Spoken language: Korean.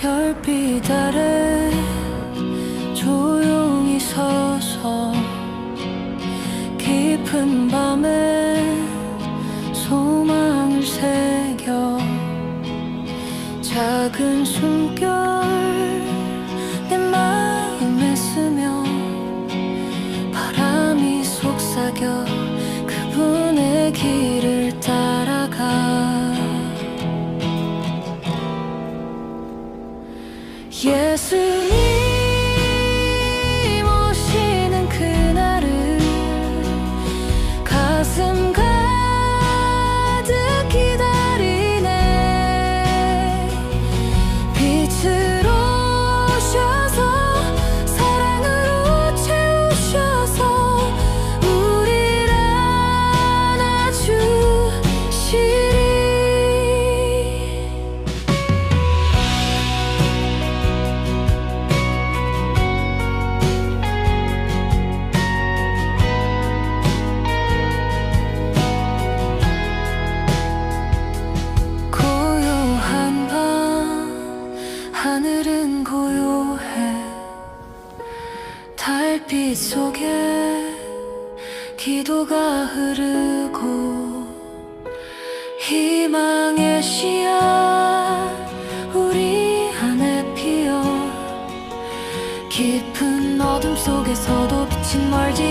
별빛 아래 조용히 서서 깊은 밤에 소망을 새겨 작은 숨결 내 마음에 스며 바람이 속삭여 그분의 길 Yes, it 하늘은 고요해. 달빛 속에 기도가 흐르고 희망의 씨앗 우리 안에 피어 깊은 어둠 속에서도 빛이 멀지